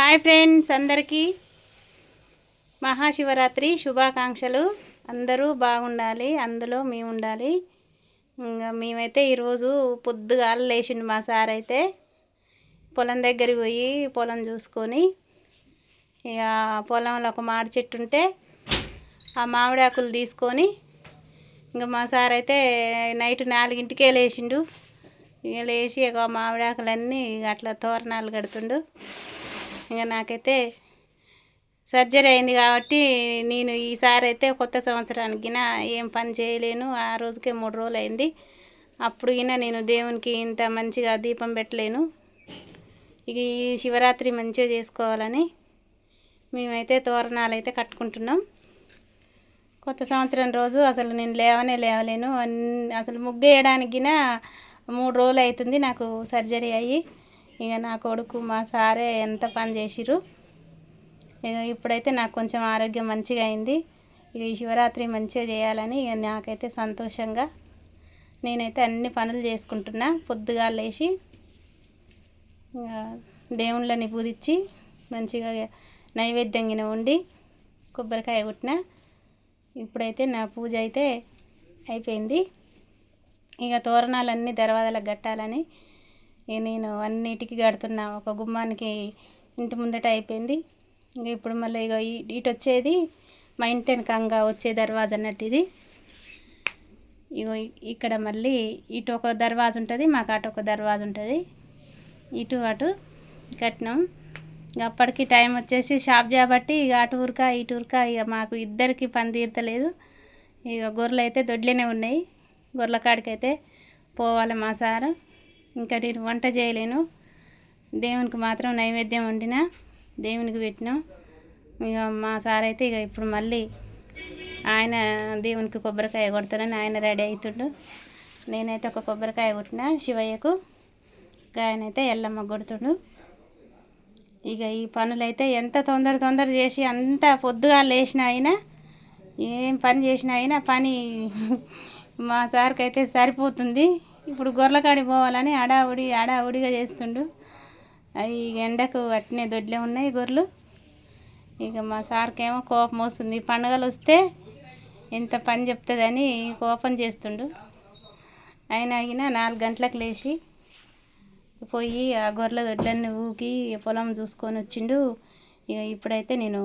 Hi friends అందరికీ. మహాశివరాత్రి శుభాకాంక్షలు. అందరూ బాగుండాలి అందులో మేము ఉండాలి. ఇంకా మేమైతే ఈరోజు పొద్దుగాల లేచిండు మా సార్ అయితే. పొలం దగ్గరికి పోయి పొలం చూసుకొని ఇక పొలంలో ఒక మామిడి చెట్టు ఉంటే ఆ మామిడి ఆకులు తీసుకొని ఇంకా మా సార్ అయితే నైట్ నాలుగింటికే లేచిండు. ఇక లేచి ఇక మామిడాకులన్నీ ఇక అట్లా తోరణాలు కడుతుండు. ఇక నాకైతే సర్జరీ అయింది కాబట్టి నేను ఈసారి అయితే కొత్త సంవత్సరానికి ఏం పని చేయలేను. ఆ రోజుకే మూడు రోజులు అయింది. అప్పుడు గిన నేను దేవునికి ఇంత మంచిగా దీపం పెట్టలేను. ఇక ఈ శివరాత్రి మంచిగా చేసుకోవాలని మేమైతే తోరణాలు అయితే కట్టుకుంటున్నాం. కొత్త సంవత్సరం రోజు అసలు నేను లేవనే లేవలేను. అన్- అసలు ముగ్గు వేయడానికి మూడు రోజులు అవుతుంది నాకు సర్జరీ అయ్యి. ఇక నా కొడుకు మా సారే ఎంత పని చేసిరు ఇక ఇప్పుడైతే నాకు కొంచెం ఆరోగ్యం మంచిగా అయింది. ఇక ఈ శివరాత్రి మంచిగా చేయాలని ఇక నాకైతే సంతోషంగా నేనైతే అన్ని పనులు చేసుకుంటున్నా. పొద్దుగా లేచి ఇక దేవుళ్ళని పూజించి మంచిగా నైవేద్యంగా ఉండి కొబ్బరికాయ కొట్టిన. ఇప్పుడైతే నా పూజ అయితే అయిపోయింది. ఇక తోరణాలన్నీ దర్వాజలకు కట్టాలని నేను అన్నిటికీ కడుతున్నా. ఒక గుమ్మానికి ఇంటి ముందట అయిపోయింది. ఇంక ఇప్పుడు మళ్ళీ ఇక ఇటు వచ్చేది మా ఇంటి వెనకంగా వచ్చే దర్వాజ అన్నట్టు ఇది. ఇగో ఇక్కడ మళ్ళీ ఇటు ఒక దర్వాజ ఉంటుంది మాకు అటు ఒక దర్వాజ ఉంటుంది. ఇటు అటు కట్టినాం. ఇక అప్పటికి టైం వచ్చేసి షాప్ కాబట్టి ఇక అటు ఊరిక ఇటు ఊరిక ఇక మాకు ఇద్దరికి పని తీరతలేదు. ఇక గొర్రెలు అయితే దొడ్లేనే ఉన్నాయి. గొర్రెల కాడికైతే పోవాలి మా సారు. ఇంకా నేను వంట చేయలేను. దేవునికి మాత్రం నైవేద్యం వండిన దేవునికి పెట్టినాం. ఇక మా సార్ అయితే ఇక ఇప్పుడు మళ్ళీ ఆయన దేవునికి కొబ్బరికాయ కొడతానని ఆయన రెడీ అవుతుండు. నేనైతే ఒక కొబ్బరికాయ కొట్టిన శివయ్యకు. ఇంకా ఆయన అయితే ఎల్లమ్మ కొడుతుండు. ఇక ఈ పనులైతే ఎంత తొందర తొందర చేసి అంత పొద్దుగా లేచిన అయినా ఏం పని చేసినా అయినా పని మా సార్కి అయితే సరిపోతుంది. ఇప్పుడు గొర్రెకాడి పోవాలని అడావుడి అడావుడిగా చేస్తుండు. అవి ఎండకు అట్నే దొడ్లే ఉన్నాయి గొర్రెలు. ఇక మా సార్కి ఏమో కోపం వస్తుంది. పండుగలు వస్తే ఎంత పని చెప్తుందని కోపం చేస్తుండు. అయినా అయినా నాలుగు గంటలకు లేచి పోయి ఆ గొర్రెల దొడ్లన్నీ ఊకి పొలం చూసుకొని వచ్చిండు. ఇక ఇప్పుడైతే నేను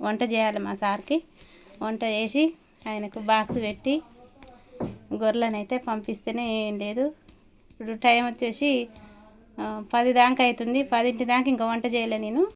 వంట చేయాలి మా సార్కి. వంట చేసి ఆయనకు బాక్స్ పెట్టి గొర్రెలనైతే పంపిస్తేనే ఏం లేదు. ఇప్పుడు టైం వచ్చేసి పది దాకా అవుతుంది. పదింటి దాకా ఇంకా వంట చేయలే నేను.